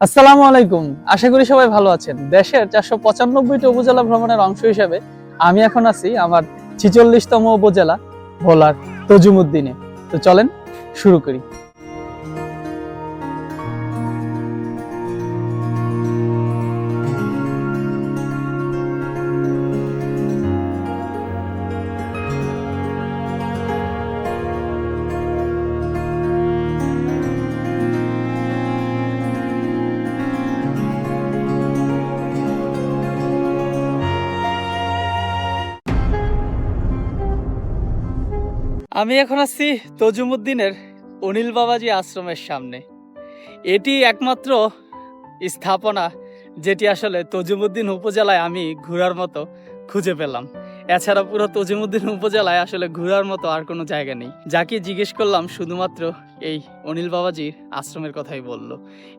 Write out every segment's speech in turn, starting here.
আসসালামু আলাইকুম। আশা করি সবাই ভালো আছেন। দেশের চারশো পঁচানব্বইটি উপজেলা ভ্রমণের অংশ হিসেবে আমি এখন আছি আমার ছিচল্লিশতম উপজেলা ভোলার তজুমুদ্দিনে। তো চলেন শুরু করি। আমি এখন আছি তজুমুদ্দিনের অনিল বাবাজি আশ্রমের সামনে। এটি একমাত্র স্থাপনা যেটি আসলে তজুমুদ্দিন উপজেলায় আমি ঘোরার মতো খুঁজে পেলাম। এছাড়া পুরো তজিমুদ্দিন উপজেলায় আসলে ঘোরার মতো আর কোনো জায়গা নেই। যাকে জিজ্ঞেস করলাম, শুধুমাত্র এই অনিল বাবাজির আশ্রমের কথাই বলল।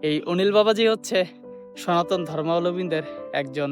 এই অনিল বাবাজি হচ্ছে সনাতন ধর্মাবলম্বীদের একজন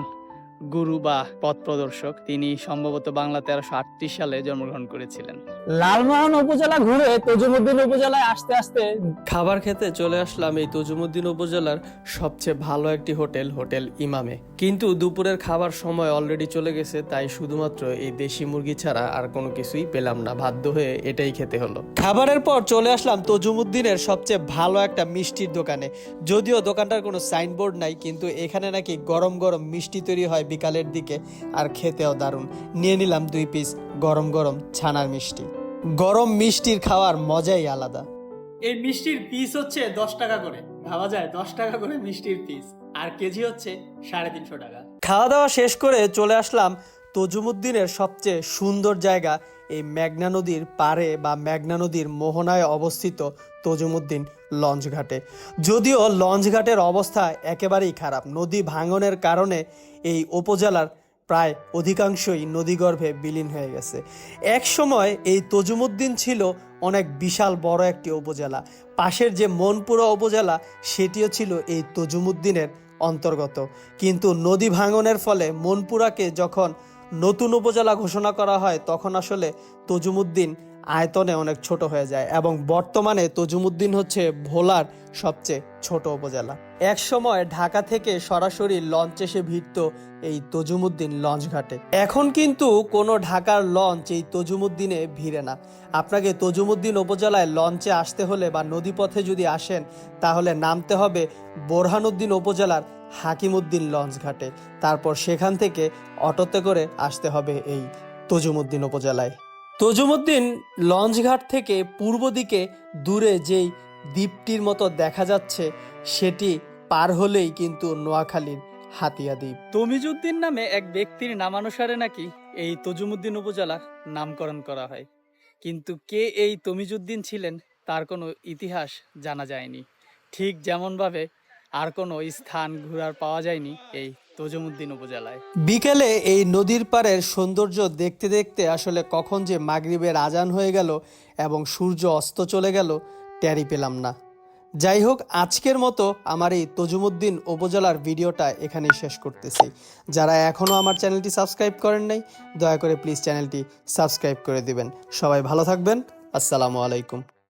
গুরু বা পথ প্রদর্শক তিনি সম্ভবত বাংলা তেরোশো আটত্রিশ সালে জন্মগ্রহণ করেছিলেন। লালমোহন উপজেলা ঘুরে তজুমুদ্দিন উপজেলায় আসতে আসতে খাবার খেতে চলে আসলাম এই তজুমুদ্দিন উপজেলার সবচেয়ে ভালো একটি হোটেল হোটেল ইমামে। কিন্তু দুপুরের খাবার সময় অলরেডি চলে গেছে তাই শুধুমাত্র এই দেশি মুরগি ছাড়া আর কোনো কিছুই পেলাম না। বাধ্য হয়ে এটাই খেতে হলো। খাবারের পর চলে আসলাম তজুমুদ্দিনের সবচেয়ে ভালো একটা মিষ্টির দোকানে। যদিও দোকানটার কোনো সাইনবোর্ড নাই কিন্তু এখানে নাকি গরম গরম মিষ্টি তৈরি হয় বিকালের দিকে আর খেতেও দারুণ। নিয়ে নিলাম দুই পিস গরম গরম ছানার মিষ্টি। গরম মিষ্টির খাওয়ার মজাই আলাদা। এই মিষ্টির পিস হচ্ছে দশ টাকা করে। ভাবা যায় দশ টাকা করে মিষ্টির পিস আর কেজি হচ্ছে সাড়ে তিনশো টাকা। খাওয়া দাওয়া শেষ করে চলে আসলাম তজুমুদ্দিনের সবচেয়ে সুন্দর জায়গা এই মেঘনা নদীর পারে বা মেঘনা নদীর মোহনায় অবস্থিত তজুমুদ্দিন লঞ্চ ঘাটে। যদিও লঞ্চ ঘাটের অবস্থা একেবারেই খারাপ, নদী ভাঙনের কারণে এই উপজেলার প্রায় অধিকাংশই নদীগর্ভে বিলীন হয়ে গেছে। এক সময় এই তজুমুদ্দিন ছিল অনেক বিশাল বড় একটি উপজেলা। পাশের যে মনপুরা উপজেলা, সেটিও ছিল এই তজুমুদ্দিনের অন্তর্গত। কিন্তু নদী ভাঙনের ফলে মনপুরাকে যখন নতুন উপজেলা ঘোষণা করা হয় তখন আসলে তজুমুদ্দিন আয়তনে অনেক ছোট হয়ে যায় এবং বর্তমানে তজুমুদ্দিন হচ্ছে ভোলার সবচেয়ে ছোট উপজেলা। এক সময় ঢাকা থেকে সরাসরি লঞ্চ এসে ভিড়ত এই তজুমুদ্দিন লঞ্চ ঘাটে। এখন কিন্তু কোনো ঢাকার লঞ্চ এই তজুমুদ্দিনে ভিড়ে না। আপনাকে তজুমুদ্দিন উপজেলায় লঞ্চে আসতে হলে বা নদীপথে যদি আসেন, তাহলে নামতে হবে বোরহানুদ্দিন উপজেলার হাকিমুদ্দিন লঞ্চ ঘাটে। তারপর সেখান থেকে অটোতে করে আসতে হবে এই তজুমুদ্দিন উপজেলায়। তজুমুদ্দিন লঞ্চঘাট থেকে পূর্ব দিকে দূরে যেই দ্বীপটির মতো দেখা যাচ্ছে, সেটি পার হলেই কিন্তু নোয়াখালীর হাতিয়া দ্বীপ। তমিজুদ্দিন নামে এক ব্যক্তির নামানুসারে নাকি এই তজুমুদ্দিন উপজেলার নামকরণ করা হয়। কিন্তু কে এই তমিজুদ্দিন ছিলেন তার কোনো ইতিহাস জানা যায়নি। ঠিক যেমনভাবে আর কোনো স্থান ঘোরার পাওয়া যায়নি এই তজুমুদ্দিন উপজেলায়। বিকেলে এই নদীর পাড়ের সৌন্দর্য দেখতে দেখতে আসলে কখন যে মাগরিবের আজান হয়ে গেল এবং সূর্য অস্ত চলে গেল টেরি পেলাম না। যাই হোক, আজকের মতো আমার এই তজুমুদ্দিন উপজেলার ভিডিওটা এখানেই শেষ করতেছি। যারা এখনও আমার চ্যানেলটি সাবস্ক্রাইব করেন নাই, দয়া করে প্লিজ চ্যানেলটি সাবস্ক্রাইব করে দিবেন। সবাই ভালো থাকবেন। আসসালামু আলাইকুম।